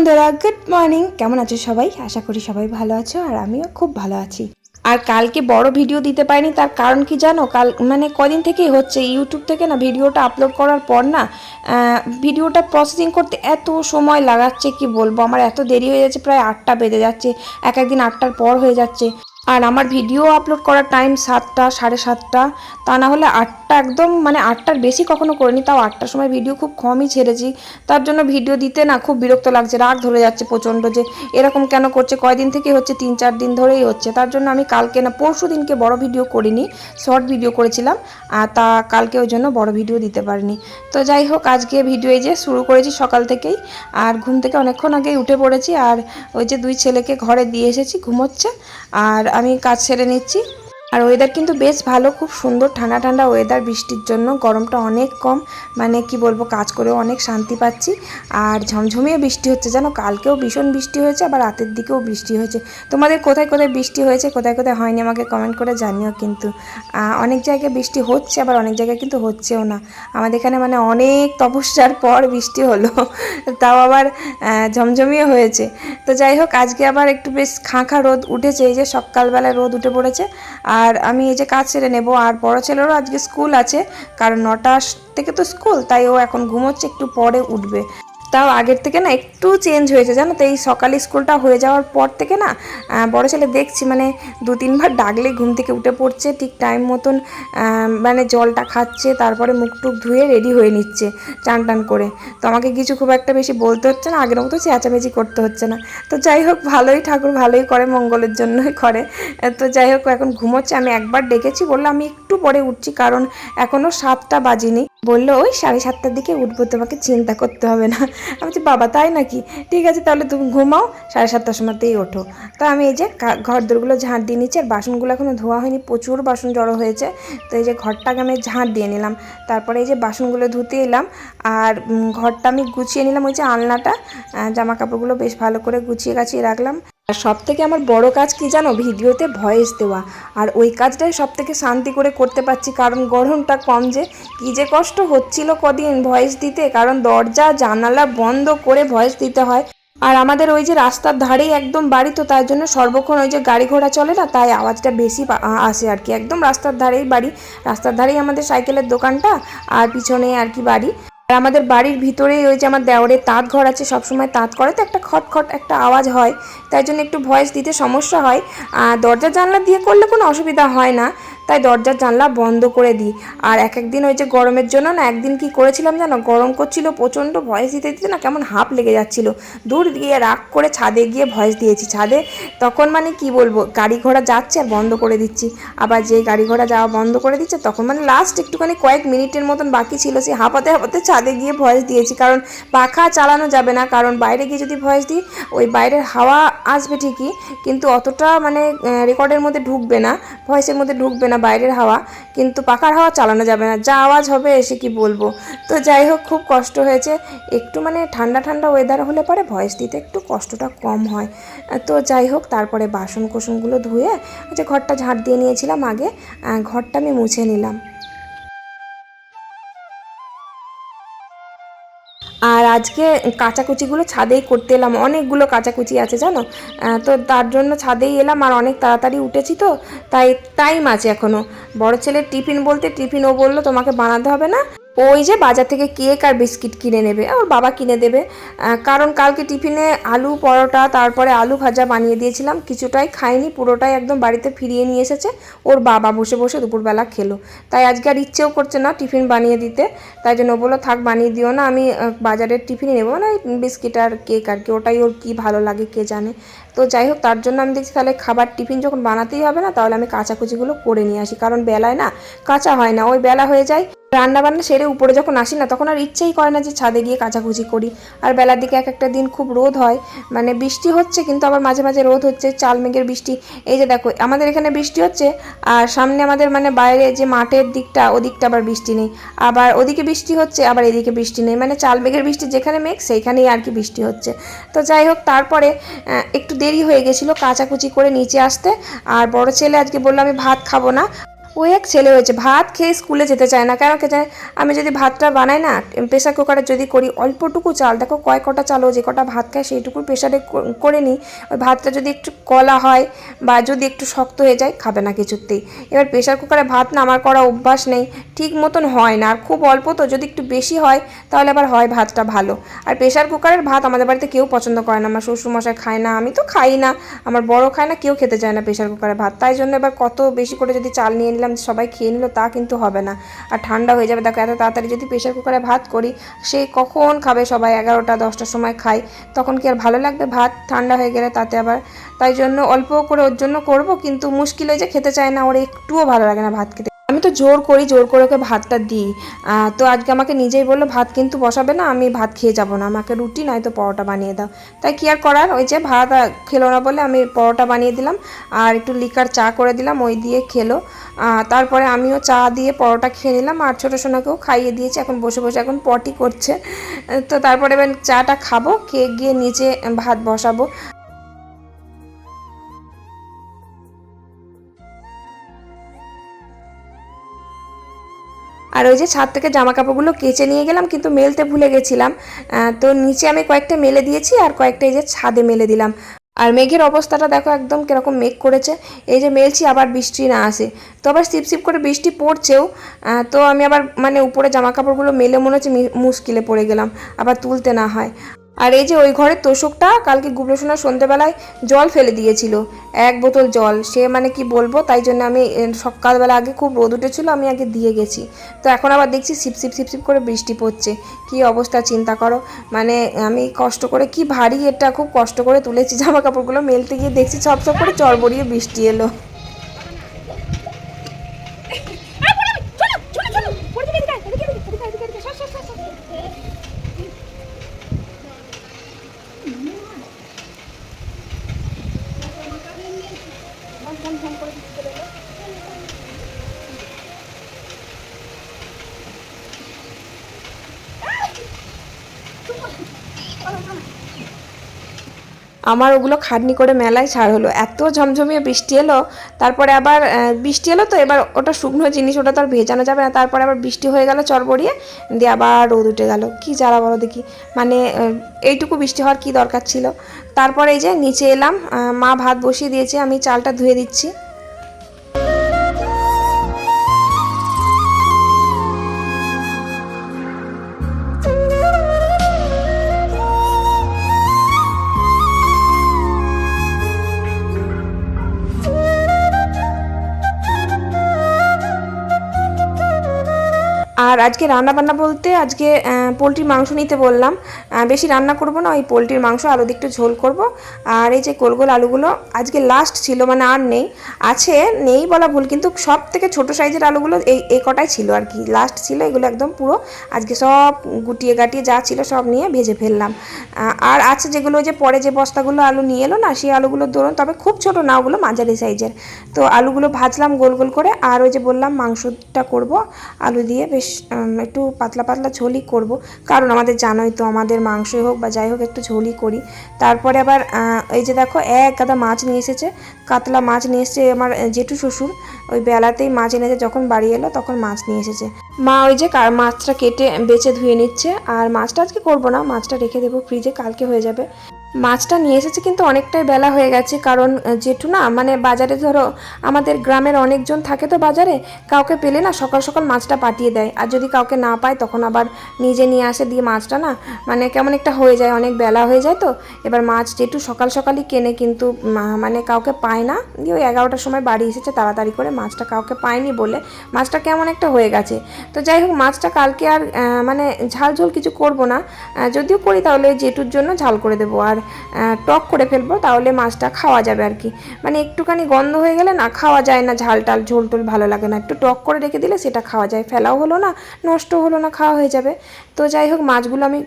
বন্ধুরা good morning কেমন আছো সবাই? আশা করি সবাই ভালো আছো আর আমিও খুব ভালো আছি। আর কালকে বড় ভিডিও দিতে পারিনি, তার কারণ কি জানো? কাল মানে কদিন থেকেই হচ্ছে ইউটিউব থেকে না ভিডিওটা আপলোড করার পর না ভিডিওটা প্রসেসিং করতে এত সময় লাগাচ্ছে, কি বলব? আমার এত দেরি হয়ে যাচ্ছে, প্রায় আটটা বেজে যাচ্ছে, এক একদিন আটটার পর হয়ে যাচ্ছে। আর আমার ভিডিও আপলোড করার টাইম সাতটা, সাড়ে সাতটা, তা না হলে আটটা একদম মানে আটটার বেশি কখনো করিনি, তাও আটটার সময় ভিডিও খুব কমই ছেড়েছি। তার জন্য ভিডিও দিতে না খুব বিরক্ত লাগছে, রাগ ধরে যাচ্ছে প্রচণ্ড যে এরকম কেন করছে, কয়দিন থেকে হচ্ছে, তিন চার দিন ধরেই হচ্ছে। তার জন্য আমি কালকে না, পরশু দিনকে বড় ভিডিও করিনি শর্ট ভিডিও করেছিলাম, আর তা কালকে ওই জন্য বড় ভিডিও দিতে পারিনি। তো যাই হোক, আজকে ভিডিও এই যে শুরু করেছি সকাল থেকেই, আর ঘুম থেকে অনেকক্ষণ আগেই উঠে পড়েছি, আর ওই যে দুই ছেলেকে ঘরে দিয়ে এসেছি, ঘুমোচ্ছে, আর আমি কাজ সেরে নিচ্ছি। আর ওয়েদার কিন্তু বেশ ভালো, খুব সুন্দর ঠান্ডা ঠান্ডা ওয়েদার বৃষ্টির জন্য গরমটা অনেক কম মানে কি বলব, কাজ করেও অনেক শান্তি পাচ্ছি। আর ঝমঝমিয়ে বৃষ্টি হচ্ছে জানো কালকেও ভীষণ বৃষ্টি হয়েছে, আবার রাতের দিকেও বৃষ্টি হয়েছে। তোমাদের কোথায় কোথায় বৃষ্টি হয়েছে, কোথায় কোথায় হয়নি আমাকে কমেন্ট করে জানিও কিন্তু। অনেক জায়গায় বৃষ্টি হচ্ছে, আবার অনেক জায়গায় কিন্তু হচ্ছেও না। আমাদের এখানে মানে অনেক তপস্যার পর বৃষ্টি হলো, তাও আবার ঝমঝমিয়ে হয়েছে। তো যাই হোক, আজকে আবার একটু বেশ খাঁখা রোদ উঠেছে, এই যে সকালবেলায় রোদ উঠে পড়েছে। আর আমি এই যে কাজ সেরে নেব। আর বড় ছেলেরও আজকে স্কুল আছে, কারণ নটা থেকে তো স্কুল, তাই ও এখন ঘুমোচ্ছে, একটু পরে উঠবে। তাও আগের থেকে না একটু চেঞ্জ হয়েছে। জানো তো, এই সকালে স্কুলটা হয়ে যাওয়ার পর থেকে না বড় ছেলে দেখছি মানে দু তিনবার ডাকলে ঘুম থেকে উঠে পড়ছে, ঠিক টাইম মতন মানে জলটা খাচ্ছে, তারপরে মুখ টুক ধুয়ে রেডি হয়ে নিচ্ছে, চান টান করে। তো আমাকে কিছু খুব একটা বেশি বলতে হচ্ছে না, আগের মতো চেঁচামেচি করতে হচ্ছে না। তো যাই হোক, ভালোই ঠাকুর ভালোই করে, মঙ্গলের জন্যই করে। তো যাই হোক, এখন ঘুমোচ্ছে, আমি একবার ডেকেছি, বলল আমি একটু পরে উঠছি, কারণ এখনও সাতটা বাজিনি। বলল, ওই সাড়ে সাতটার দিকে উঠবো, তোমাকে চিন্তা করতে হবে না। আমি বলছি, বাবা, তাই নাকি? ঠিক আছে, তাহলে তুমি ঘুমাও, সাড়ে সাতটার সময়তেই ওঠো। তো আমি এই যে ঘর দোরগুলো ঝাঁট দিয়ে নিচ্ছি আর বাসনগুলো এখনও ধোয়া হয়নি, প্রচুর বাসন জড়ো হয়েছে। তো এই যে ঘরটাকে আমি ঝাঁট দিয়ে নিলাম। তারপরে এই যে বাসনগুলো ধুতে এলাম, আর ঘরটা আমি গুছিয়ে নিলাম, ওই যে আলনাটা জামা কাপড়গুলো বেশ ভালো করে গুছিয়ে গাছিয়ে রাখলাম। আর সব থেকে আমার বড় কাজ কি জানো? ভিডিওতে ভয়েস দেওয়া। আর ওই কাজটাই সব থেকে শান্তি করে করতে পারছি। কারণ গরমটা কম যে, কী যে কষ্ট হচ্ছিল কদিন ভয়েস দিতে। কারণ দরজা, জানালা বন্ধ করে ভয়েস দিতে হয়। আর আমাদের ওই যে রাস্তার ধারেই একদম বাড়ি তো তার জন্য সর্বক্ষণ ওই যে গাড়ি ঘোড়া চলে না, তাই আওয়াজটা বেশি আসে আর কি। একদম রাস্তার ধারেই বাড়ি। রাস্তার ধারেই আমাদের সাইকেলের দোকানটা, আর পিছনে আর কি বাড়ি। আর আমাদের বাড়ির ভিতরেই ওই যে আমার দেওয়ারে তাঁত ঘর আছে, সবসময় তাঁত করে তো একটা খটখট একটা আওয়াজ হয়। তাই জন্য একটু ভয়েস দিতে সমস্যা হয়। আর দরজা জানলা দিয়ে করলে কোনো অসুবিধা হয় না। তাই দরজার জানলা বন্ধ করে দিই। আর এক একদিন ওই যে গরমের জন্য না, একদিন কি করেছিলাম জানো? গরম করছিল, প্রচণ্ড ভয়েস দিতে দিতে না কেমন হাঁপ লেগে যাচ্ছিল। দূর গিয়ে রাগ করে ছাদে গিয়ে ভয়েস দিয়েছি। ছাদে তখন মানে কি বলব, গাড়ি ঘোড়া যাচ্ছে, আর বন্ধ করে দিচ্ছি। আবার যে গাড়ি ঘোড়া যাওয়া বন্ধ করে দিচ্ছে, তখন মানে লাস্ট একটুখানি কয়েক মিনিটের মতন বাকি ছিল। সেই হাঁপাতে হাঁপাতে ছাদে গিয়ে ভয়েস দিয়েছি। কারণ পাখা চালানো যাবে না, কারণ বাইরে গিয়ে যদি ভয়েস দিই, ওই বাইরের হাওয়া আসবে ঠিকই, কিন্তু অতটা মানে রেকর্ডের মধ্যে ঢুকবে না, ভয়েসের মধ্যে ঢুকবে না। বাইরের হাওয়া, কিন্তু পাখার হাওয়া চালানো যাবে না। যা আওয়াজ হবে, এসে কি বলব? তো যাই হোক, খুব কষ্ট হয়েছে। একটু মানে ঠান্ডা ঠান্ডা ওয়েদার হলে পরে ভয়েস দিতে একটু কষ্টটা কম হয়। তো যাই হোক, তারপরে বাসন কোসনগুলো ধুয়ে যে ঘরটা ঝাঁট দিয়ে নিয়েছিলাম আগে ঘরটা আমি মুছে নিলাম। আর আজকে কাঁচাকুচিগুলো ছাদেই করতে এলাম। অনেকগুলো কাঁচাকুচি আছে, জানো? তো তার জন্য ছাদেই এলাম আর অনেক তাড়াতাড়ি উঠেছি তো। তাই টাইম আছে এখনও বড় ছেলের টিফিন বলতে টিফিন ও বলল, তোমাকে বানাতে হবে না। ওই যে বাজার থেকে কেক আর বিস্কিট কিনে নেবে ওর বাবা কিনে দেবে। কারণ কালকে টিফিনে আলু পরোটা, তারপরে আলু ভাজা বানিয়ে দিয়েছিলাম, কিছুটাই খাইনি, পুরোটাই একদম বাড়িতে ফিরিয়ে নিয়ে এসেছে। ওর বাবা বসে বসে দুপুরবেলা খেলো। তাই আজকে আর ইচ্ছেও করছে না টিফিন বানিয়ে দিতে। তাই জন্য ও বলল, থাক, বানিয়ে দিও না, আমি বাজারের টিফিনই নেব। না বিস্কিট আর কেক আর কি, ওটাই ওর কী ভালো লাগে কে জানে। তো যাই হোক, তার জন্য আমি দেখছি তাহলে খাবার টিফিন যখন বানাতেই হবে না, তাহলে আমি কাঁচাকুচিগুলো করে নিয়ে আসি। কারণ বেলায় না কাঁচা হয় না, ওই বেলা হয়ে যায় রান্না বান্না সেরে উপরে যখন আসি না, তখন আর ইচ্ছেই করে না যে ছাদে গিয়ে কাচাকুচি করি। আর বেলার দিকে এক একটা দিন খুব রোদ হয় মানে বৃষ্টি হচ্ছে, কিন্তু আবার মাঝে মাঝে রোদ হচ্ছে, চাল মেঘের বৃষ্টি। এই যে দেখো, আমাদের এখানে বৃষ্টি হচ্ছে, আর সামনে আমাদের মানে বাইরে যে মাঠের দিকটা, ওদিকটা আবার বৃষ্টি নেই। আবার ওদিকে বৃষ্টি হচ্ছে, আবার এদিকে বৃষ্টি নেই। মানে চাল মেঘের বৃষ্টি যেখানে মেঘ, সেইখানেই আর কি বৃষ্টি হচ্ছে। তো যাই হোক, তারপরে একটু দেরি হয়ে গেছিল, কাচাকুচি করে নিচে আসতে। আর বড় ছেলে আজকে বলল, আমি ভাত খাব না। ও এক ছেলে হয়েছে। ভাত খেয়ে স্কুলে যেতে চায় না। কেন যায় আমি যদি ভাতটা বানাই না প্রেশার কুকারে যদি করি, অল্পটুকু চাল, দেখো কয় কটা চালও যে কটা ভাত খায় সেইটুকু প্রেশারে করে নিই। ওই ভাতটা যদি একটু কলা হয় বা যদি একটু শক্ত হয়ে যায়, খাবে না কিছুতেই। এবার প্রেশার কুকারে ভাত না আমার করা অভ্যাস নেই। ঠিক মতন হয় না। আর খুব অল্প তো, যদি একটু বেশি হয়, তাহলে আবার হয় ভাতটা ভালো। আর প্রেশার কুকারের ভাত আমাদের বাড়িতে কেউ পছন্দ করে না। আমার শ্বশুরমশাই খায় না, আমি তো খাই না। আমার বড় খায় না, কেউ খেতে চায় না প্রেশার কুকারের ভাত। তাই জন্য এবার কত বেশি করে যদি চাল নিয়ে নিলাম, সবাই খেয়ে নিল, তা কিন্তু হবে না। আর ঠান্ডা হয়ে যাবে। দেখো, এত তাড়াতাড়ি যদি প্রেশার কুকারে ভাত করি, সে কখন খাবে? সবাই এগারোটা, দশটার সময় খায়। তখন কি আর ভালো লাগবে? ভাত ঠান্ডা হয়ে গেলে তাতে আবার তাই জন্য অল্প করে ওর জন্য করব, কিন্তু মুশকিল হয়ে যে খেতে চায় না। ওর একটুও ভালো লাগে না ভাত খেতে। আমি তো জোর করি, জোর করে ওকে ভাতটা দিই। তো আজকে আমাকে নিজেই বলল, ভাত কিন্তু বসাবে না, আমি ভাত খেয়ে যাব না। আমাকে রুটি নয়তো পরোটা বানিয়ে দাও। তাই কি আর করার? ওই যে ভাত খেলো না বলে আমি পরোটা বানিয়ে দিলাম, আর একটু লিকার চা করে দিলাম, ওই দিয়ে খেলো। তারপরে আমিও চা দিয়ে পরোটা খেয়ে নিলাম, আর ছোটো সোনাকেও খাইয়ে দিয়েছি, এখন বসে বসে এখন পটি করছে। তো তারপরে এবার চাটা খাব, খেয়ে গিয়ে নিচে ভাত বসাবো। আর ওই যে ছাদ থেকে জামা কাপড়গুলো কেচে নিয়ে গেলাম, কিন্তু মেলতে ভুলে গেছিলাম। তো নিচে আমি কয়েকটা মেলে দিয়েছি আর কয়েকটা এই যে ছাদে মেলে দিলাম। আর মেঘের অবস্থাটা দেখো একদম কীরকম মেঘ করেছে। এই যে মেলছি, আবার বৃষ্টি না আসে। তো আবার সিপ সিপ করে বৃষ্টি পড়ছেও তো আমি আবার মানে উপরে জামা কাপড়গুলো মেলে মনে হচ্ছে মুশকিলে পড়ে গেলাম, আবার তুলতে না হয়। আর এই যে ওই ঘরের তোষকটা কালকে গুবলো সোনা সন্ধ্যেবেলায় জল ফেলে দিয়েছিল, এক বোতল জল। সে মানে কি বলব, তাই জন্য আমি সকালবেলা আগে খুব রোদ উঠেছিল, আমি আগে দিয়ে গেছি। তো এখন আবার দেখছি সিপ সিপ সিপ সিপ করে বৃষ্টি পড়ছে। কি অবস্থা চিন্তা করো। মানে আমি কষ্ট করে, কি ভারী এটা খুব কষ্ট করে তুলেছি জামা কাপড়গুলো মেলতে গিয়ে দেখছি সব সব করে চড়বড়িয়ে বৃষ্টি এলো। আমার ওগুলো খাটনি করে মেলায় ছাড় হলো। এত ঝমঝমিয়ে বৃষ্টি এলো, তারপরে আবার বৃষ্টি এলো তো, এবার ওটা শুকনো জিনিস, ওটা তো আর ভেজানো যাবে না। তারপরে আবার বৃষ্টি হয়ে গেল চরবড়িয়ে দিয়ে আবার রোদ উঠে গেল। কি যারা বলো দেখি। মানে এইটুকু বৃষ্টি হওয়ার কি দরকার ছিল? তারপরে এই যে নিচে এলাম মা ভাত বসিয়ে দিয়েছে, আমি চালটা ধুয়ে দিচ্ছি। আর আজকে রান্না বান্না বলতে আজকে পোলট্রির মাংস নিতে বললাম। বেশি রান্না করব না, ওই পোলট্রির মাংস আলু দিয়ে একটু ঝোল করব। আর এই যে গোল গোল আলুগুলো আজকে লাস্ট ছিল মানে আর নেই। আছে, নেই বলা ভুল, কিন্তু সব থেকে ছোটো সাইজের আলুগুলো এই এই কটাই ছিল আর কি। লাস্ট ছিল, এগুলো একদম পুরো আজকে সব গুটিয়ে গাটিয়ে যা ছিল সব নিয়ে ভেজে ফেললাম। আর আছে যেগুলো যে পরে যে বস্তাগুলো আলু নিয়ে এলো না, সেই আলুগুলো ধরুন, তবে খুব ছোট না, ওগুলো মাঝারি সাইজের। তো আলুগুলো ভাজলাম গোল গোল করে, আর ওই যে বললাম মাংসটা করব, আলু দিয়ে বেশ একটু পাতলা পাতলা ঝোলই করব। কারণ আমাদের জানোই তো, আমাদের মাংসই হোক বা যাই হোক একটু ঝোলই করি। তারপরে আবার এই যে দেখো, এক গাদা মাছ নিয়ে এসেছে, কাতলা মাছ নিয়ে এসেছে আমার জেঠু শ্বশুর। ওই বেলাতেই মাছ এনেছে, যখন বাড়ি এলো তখন মাছ নিয়ে এসেছে। মা ওই যে মাছটা কেটে বেছে ধুয়ে নিচ্ছে, আর মাছটা আজকে করব না, মাছটা রেখে দেবো ফ্রিজে, কালকে হয়ে যাবে। মাছটা নিয়ে এসেছে কিন্তু অনেকটাই বেলা হয়ে গেছে, কারণ জেঠু না মানে বাজারে ধরো, আমাদের গ্রামের অনেকজন থাকে তো বাজারে, কাউকে পেলে না সকাল সকাল মাছটা পাঠিয়ে দেয়। আর যদি কাউকে না পায় তখন আবার নিজে নিয়ে আসে দিয়ে মাছটা না মানে কেমন একটা হয়ে যায়, অনেক বেলা হয়ে যায় তো। এবার মাছ জেঠু সকাল সকালই কেনে কিন্তু মানে কাউকে পায় না। দিয়ে ওই এগারোটার সময় বাড়ি এসেছে, তাড়াতাড়ি করে মাছটা কাউকে পায়নি বলে মাছটা কেমন একটা হয়ে গেছে। তো যাই হোক, মাছটা কালকে আর মানে ঝাল ঝোল কিছু করব না। যদিও করি তাহলে জেঠুর জন্য ঝাল করে দেবো। আর টক করে ফেলব, তাহলে মাছটা খাওয়া যাবে আর কি। মানে একটুখানি গন্ধ হয়ে গেলে না, খাওয়া যায় না ঝাল টাল, ঝোল টোল ভালো লাগে না। একটু টক করে রেখে দিলে সেটা খাওয়া যায়। ফেলাও হলো না, নষ্ট হলো না, খাওয়া হয়ে যাবে। তো যাই হোক, মাছগুলো আমি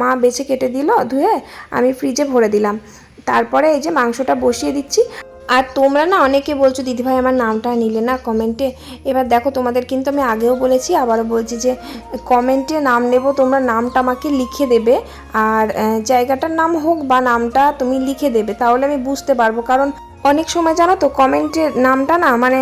মা বেছে কেটে দিল, ধুয়ে আমি ফ্রিজে ভরে দিলাম। তারপরে এই যে মাংসটা বসিয়ে দিচ্ছি। আর তোমরা না অনেকে বলছো, দিদিভাই, আমার নামটা নিলে না কমেন্টে এবার দেখো, তোমাদের কিন্তু আমি আগেও বলেছি, আবারও বলছি যে কমেন্টে নাম নেব, তোমরা নামটা আমাকে লিখে দেবে। আর জায়গাটার নাম হোক বা নামটা তুমি লিখে দেবে, তাহলে আমি বুঝতে পারব। কারণ অনেক সময় জানো তো কমেন্টের নামটা না মানে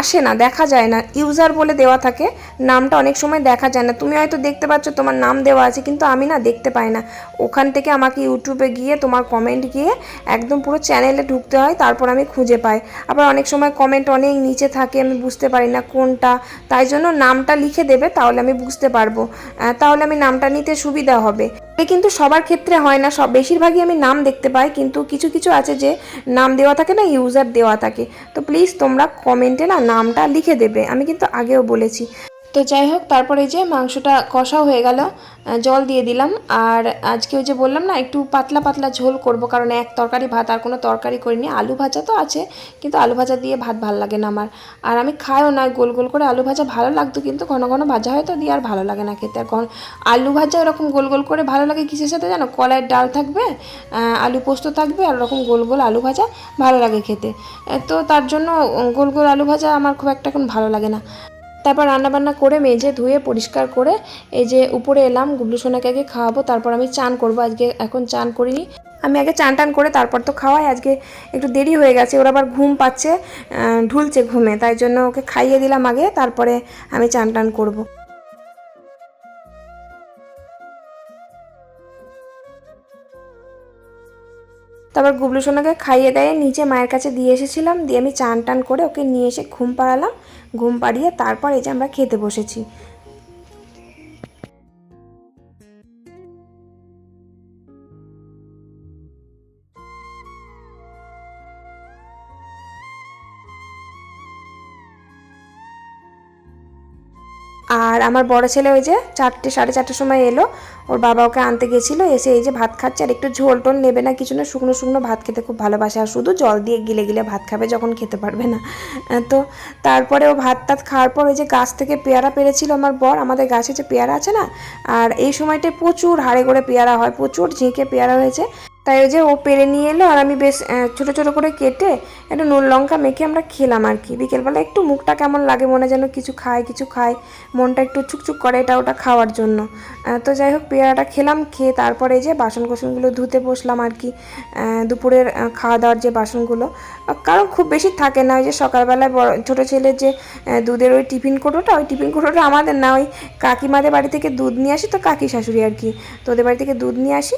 আসে না, দেখা যায় না। ইউজার বলে দেওয়া থাকে, নামটা অনেক সময় দেখা যায় না। তুমি হয়তো দেখতে পাচ্ছ তোমার নাম দেওয়া আছে, কিন্তু আমি না দেখতে পাই না। ওখান থেকে আমাকে ইউটিউবে গিয়ে তোমার কমেন্ট গিয়ে একদম পুরো চ্যানেলে ঢুকতে হয়, তারপর আমি খুঁজে পাই। আবার অনেক সময় কমেন্ট অনেক নিচে থাকে, আমি বুঝতে পারি না কোনটা। তাই জন্য নামটা লিখে দেবে, তাহলে আমি বুঝতে পারব। তাহলে আমি নামটা নিতে সুবিধা হবে। কিন্তু সবার ক্ষেত্রে হয় না। সব বেশিরভাগই আমি নাম দেখতে পাই, কিন্তু কিছু কিছু আছে যে নাম দেওয়া থাকে না ইউজার দেওয়া থাকে। তো প্লিজ তোমরা কমেন্টে না নামটা লিখে দেবে। আমি কিন্তু আগেও বলেছি। তো যাই হোক, তারপরে যে মাংসটা কষা হয়ে গেল জল দিয়ে দিলাম। আর আজকে ওই যে বললাম না, একটু পাতলা পাতলা ঝোল করব, কারণ এক তরকারি ভাত, আর কোনো তরকারি করিনি। আলু ভাজা তো আছে, কিন্তু আলু ভাজা দিয়ে ভাত ভালো লাগে না আমার। আর আমি খাইও না, গোল গোল করে আলু ভাজা ভালো লাগতো, কিন্তু ঘন ঘন ভাজা হয় তো দিয়ে আর ভালো লাগে না খেতে। আর আলু ভাজা ওরকম গোল গোল করে ভালো লাগে কিসের সাথে জানো? কলাইয়ের ডাল থাকবে আলু পোস্ত থাকবে, আর ওরকম গোল গোল আলু ভাজা ভালো লাগে খেতে। তো তার জন্য গোল গোল আলু ভাজা আমার খুব একটা এখন ভালো লাগে না। তারপর রান্নাবান্না করে মেজে ধুয়ে পরিষ্কার করে এই যে উপরে এলাম, গুবলু সোনাকে আগে খাওয়াবো, তারপর আমি চান করব। আজকে এখন চান করিনি। আমি আগে চান টান করে তারপর তো খাওয়াই, আজকে একটু দেরি হয়ে গেছে, ওরা আবার ঘুম পাচ্ছে ঢুলছে ঘুমে, তাই জন্য ওকে খাইয়ে দিলাম আগে, তারপরে আমি চান টান করব। তারপর গুবলু সোনাকে খাইয়ে দেয়ে নিচে মায়ের কাছে দিয়ে এসেছিলাম, দিয়ে আমি চান টান করে ওকে নিয়ে এসে ঘুম পাড়ালাম। ঘুম পাড়িয়ে তারপর এই যে আমরা খেতে বসেছি। আমার বড় ছেলে ওই যে চারটে, সাড়ে চারটের সময় এলো। ওর বাবা ওকে আনতে গেছিল, এসে এই যে ভাত খাচ্ছে আর একটু ঝোল টোল নেবে না কিছু না, শুকনো শুকনো ভাত খেতে খুব ভালোবাসে আর শুধু জল দিয়ে গিলে গিলে ভাত খাবে যখন খেতে পারবে না। তো তারপরে ও ভাত টাত খাওয়ার পর ওই যে গাছ থেকে পেয়ারা পেরেছিল আমার বর, আমাদের গাছে যে পেয়ারা আছে না, আর এই সময়টায় প্রচুর হাড়ে করে পেয়ারা হয়, প্রচুর ঝিঁকে পেয়ারা হয়েছে। তাই ওই যে ও পেরে নিয়ে এলো আর আমি বেশ ছোট ছোট করে কেটে একটু নুন লঙ্কা মেখে আমরা খেলাম আর কি। বিকেলবেলা একটু মুখটা কেমন লাগে, মনে যেন কিছু খায় কিছু খায়, মনটা একটু চুকচুক করে এটা ওটা খাওয়ার জন্য। তো যাই হোক, পেয়ারাটা খেলাম, খেয়ে তারপরে যে বাসন কোসনগুলো ধুতে বসলাম আর কি। দুপুরের খাওয়া দাওয়ার যে বাসনগুলো কারণ খুব বেশি থাকে না ওই যে সকালবেলায় বড়, ছোটো ছেলের যে দুধের ওই টিফিন কোটোটা, ওই টিফিন কোটোটা আমাদের না, ওই কাকিমাদের বাড়ি থেকে দুধ নিয়ে আসি তো কাকি শাশুড়ি আর কি। তো ওদের বাড়ি থেকে দুধ নিয়ে আসি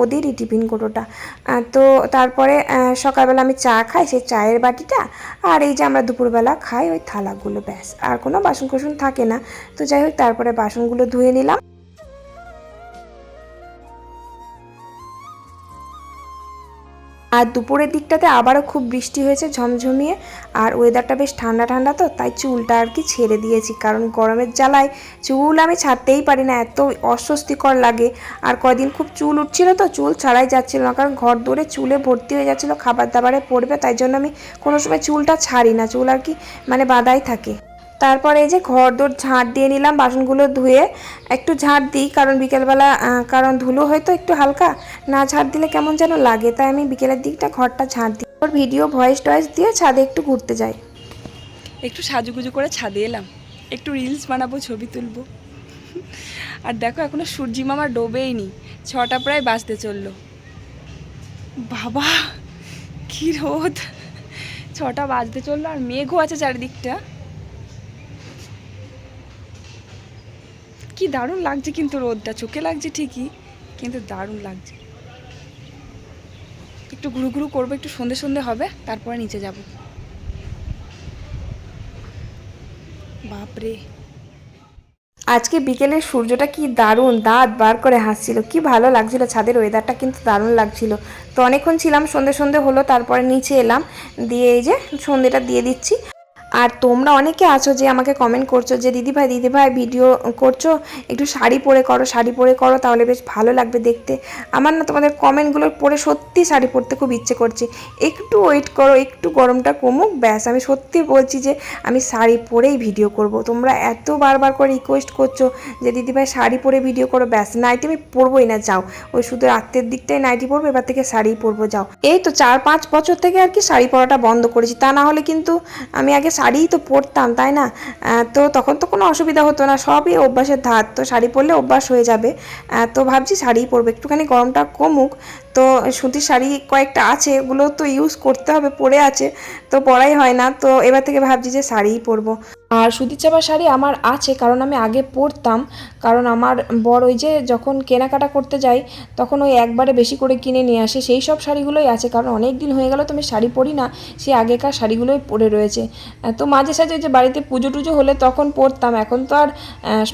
ওদেরই টিফিন কোটোটা আহ, তো তারপরে সকালবেলা আমি চা খাই সেই চায়ের বাটিটা আর এই যে আমরা দুপুরবেলা খাই ওই থালাগুলো ব্যাস। আর কোনো বাসন কোসন থাকে না। তো যাই হোক তারপরে বাসনগুলো ধুয়ে নিলাম। আর দুপুরের দিকটাতে আবারও খুব বৃষ্টি হয়েছে, ঝমঝমিয়ে। আর ওয়েদারটা বেশ ঠান্ডা ঠান্ডা তো, তাই চুলটা আর কি ছেড়ে দিয়েছি। কারণ গরমের জ্বালায় চুল আমি ছাড়তেই পারি না, এত অস্বস্তিকর লাগে। আর কদিন খুব চুল উঠছিল তো, চুল ছাড়াই যাচ্ছিল না। কারণ ঘর দৌড়ে চুলে ভর্তি হয়ে যাচ্ছিল, খাবার দাবারে পড়বে, তাই জন্য আমি কোনো সময় চুলটা ছাড়ি না। চুল আর কি মানে বাঁধাই থাকে। তারপরে এই যে ঘর দোর ঝাঁট দিয়ে নিলাম, বাসনগুলো ধুয়ে একটু ঝাঁট দিই, কারণ বিকেলবেলা কারণ ধুলো হয়তো একটু হালকা, না ঝাঁট দিলে কেমন যেন লাগে, তাই আমি বিকেলের দিকটা ঘরটা ঝাঁট দিই। ওর ভিডিও ভয়েস টয়েস দিয়ে ছাদে একটু ঘুরতে যাই। একটু সাজুগুজু করে ছাদে এলাম, একটু রিলস বানাবো, ছবি তুলবো। আর দেখো, এখনও সূর্যি মামা ডোবেই নি ছটা প্রায় বাজতে চলল। বাবা, কী রোদ! ছটা বাজতে চলল, আর মেঘও আছে চারিদিকটা। কি দারুণ লাগছে কিন্তু রোদটা। চোখে লাগছে ঠিকই, কিন্তু দারুণ লাগছে। একটু ঘুরু ঘুরু করব, একটু সন্ধে সন্ধে হবে, তারপরে নিচে যাব। বাপরে। আজকে বিকেলে সূর্যটা কি দারুণ, দাঁত বার করে হাসছিল, কি ভালো লাগছিল, ছাদের ওয়েদারটা কিন্তু দারুণ লাগছিল। তো অনেকক্ষণ ছিলাম, সন্ধে সন্ধে হলো, তারপরে নিচে এলাম, দিয়ে এই যে সন্ধেটা দিয়ে দিচ্ছি। আর তোমরা অনেকে আছো যে আমাকে কমেন্ট করছ যে, দিদিভাই দিদিভাই ভিডিও করছ? একটু শাড়ি পরে করো, শাড়ি পরে করো, তাহলে বেশ ভালো লাগবে দেখতে। আমার না তোমাদের কমেন্টগুলো পরে সত্যি শাড়ি পরতে খুব ইচ্ছে করছে। একটু ওয়েট করো, একটু গরমটা কমুক, ব্যাস। আমি সত্যি বলছি যে, আমি শাড়ি পরেই ভিডিও করব। তোমরা এত বারবার করে রিকোয়েস্ট করছ যে, দিদিভাই, শাড়ি পরে ভিডিও করো, ব্যাস। নাইটি আমি পরবোই না, যাও। ওই শুধু রাত্রের দিকটাই নাইটি পরবো, এবার থেকে শাড়ি পরবো, যাও। এই তো চার পাঁচ বছর থেকে আর কি শাড়ি পরাটা বন্ধ করেছি। তা না হলে কিন্তু আমি আগে শাড়িই তো পরতাম, তাই না? তো তখন তো কোনো অসুবিধা হতো না, সবই অভ্যাসের ধার তো শাড়ি পরলে অভ্যাস হয়ে যাবে। তো ভাবছি শাড়িই পরবো। একটুখানি গরমটা কমুক। তো সুতির শাড়ি কয়েকটা আছে এগুলো তো ইউজ করতে হবে, পরে আছে। তো পরাই হয় না। তো এবার থেকে ভাবছি যে শাড়িই পরবো। আর সুতির চাপা শাড়ি আমার আছে, কারণ আমি আগে পরতাম। কারণ আমার বর ওই যে যখন কেনাকাটা করতে যাই তখন ওই একবারে বেশি করে কিনে নিয়ে আসে। সেই সব শাড়িগুলোই আছে, কারণ অনেক দিন হয়ে গেল তো আমি শাড়ি পরি না সেই আগেকার শাড়িগুলোই পরে রয়েছে। তো মাঝে সাঝে ওই যে বাড়িতে পুজো টুজো হলে তখন পরতাম। এখন তো আর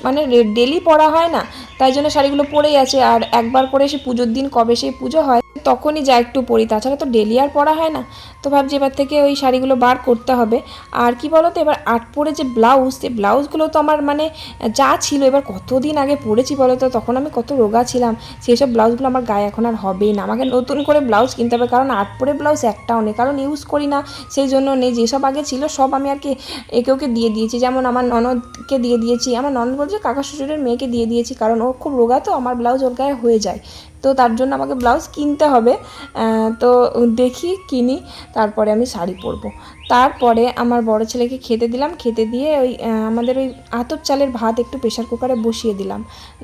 মানে ডেলি পরা হয় না, তাই জন্য শাড়িগুলো পরেই আছে। আর একবার করে সে পুজোর দিন কবে সেই পুজো হয়, তখনই যা একটু পরি। তাছাড়া তো ডেলি আর পরা হয় না। তো ভাবছি এবার থেকে ওই শাড়িগুলো বার করতে হবে। আর কি বলো তো এবার আট পরে যে ব্লাউজ, সে ব্লাউজগুলো তো আমার মানে যা ছিল, এবার কতদিন আগে পরেছি বলো তো তখন আমি কত রোগা ছিলাম। সেই সব ব্লাউজগুলো আমার গায়ে এখন আর হবেই না। আমাকে নতুন করে ব্লাউজ কিনতে হবে, কারণ আট পরে ব্লাউজ একটাও নেই, কারণ ইউজ করি না। সেই জন্য নেই, যেসব আগে ছিল, সব আমি আর কি একে ওকে দিয়ে দিয়েছি। যেমন আমার ননদকে দিয়ে দিয়েছি, আমার ননদ বলছে কাকা শ্বশুরের মেয়েকে দিয়ে দিয়েছি, কারণ ও খুব রোগা, তো আমার ব্লাউজ ওর গায়ে হয়ে যায়। তো তার জন্য আমাকে ব্লাউজ কিনতে হবে। তো দেখি, কিনি। তারপরে আমি শাড়ি পরবো। তারপরে আমার বড় ছেলেকে খেতে দিলাম, খেতে দিয়ে ওই আমাদের ওই আতপ চালের ভাত একটু প্রেশার কুকারে বসিয়ে দিলাম।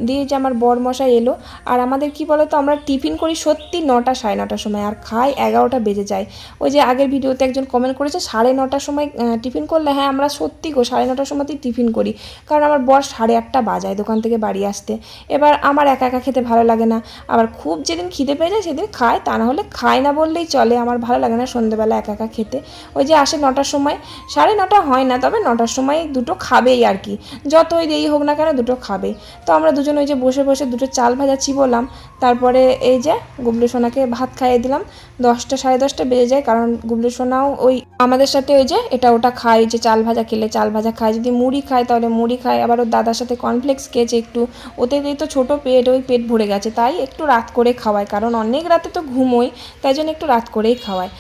দিয়ে যে আমার বর মশাই এলো, আর আমাদের কি বলো তো আমরা টিফিন করি সত্যি নটা সাড়ে নটার সময়, আর খাই এগারোটা বেজে যায়। ওই যে আগের ভিডিওতে একজন কমেন্ট করেছে, সাড়ে নটার সময় টিফিন করলে হ্যাঁ আমরা সত্যি গো সাড়ে নটার সময়তেই টিফিন করি। কারণ আমার বর সাড়ে আটটা বাজায় দোকান থেকে বাড়ি আসতে। এবার আমার একা একা খেতে ভালো লাগে না। আবার খুব যেদিন খিদে পেয়ে যায়, সেদিন খায়, তা না হলে খায় না বললেই চলে, আমার ভালো লাগে না সন্ধ্যেবেলা একা একা খেতে। ওই যে আসে নটার সময়, সাড়ে নটা হয় না, তবে নটার সময় দুটো খাবেই আর কি। যতই দেরি হোক না কেন দুটো খাবে। তো আমরা দুজন ওই যে বসে বসে দুটো চাল ভাজা চিবোলাম তারপরে এই যে গুবলু সোনাকে ভাত খাইয়ে দিলাম। দশটা, সাড়ে দশটা বেজে যায়, কারণ গুবলু সোনাও ওই আমাদের সাথে ওই যে এটা ওটা খায়, যে চাল ভাজা খেলে চাল ভাজা খায়। যদি মুড়ি খায়, তাহলে মুড়ি খায়। আবার ওর দাদার সাথে কর্নফ্লেক্স খেয়েছে একটু। ওতে তো ছোটো পেট, ওই পেট ভরে গেছে। তাই একটু রাত করে খাওয়ায়, কারণ অনেক রাতে তো ঘুমোই তাই জন্য একটু রাত করেই খাওয়ায়।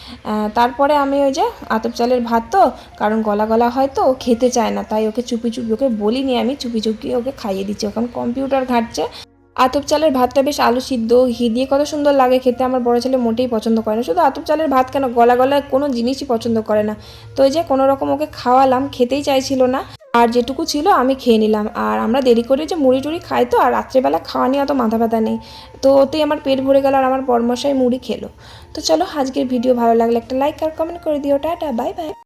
তারপরে আমি ওই যে আতপ চালের ভাত তো, কারণ গলা গলা হয় তো, ও খেতে চায় না। তাই ওকে চুপি চুপি ওকে বলিনি আমি, চুপি চুপি ওকে খাইয়ে দিচ্ছি। ওখানে কম্পিউটার ঘাটছে। আতপ চালের ভাতটা বেশ আলু সিদ্ধ, ঘি দিয়ে কত সুন্দর লাগে খেতে, আমার বড় ছেলে মোটেই পছন্দ করে না। শুধু আতপ চালের ভাত কেন, গলা গলায় কোনো জিনিসই পছন্দ করে না। তো এই যে কোনো রকম ওকে খাওয়ালাম, খেতেই চাইছিল না। আর যেটুকু ছিল আমি খেয়ে নিলাম। আর আমরা দেরি করে যে মুড়ি টুড়ি খাই তো, আর রাত্রেবেলা খাওয়া নিয়ে অত মাথা ব্যথা নেই। তো ওতেই আমার পেট ভরে গেল আর আমার বরমশাই মুড়ি খেলো। তো চলো, আজকের ভিডিও ভালো লাগলে একটা লাইক আর কমেন্ট করে দিও। Tata bye bye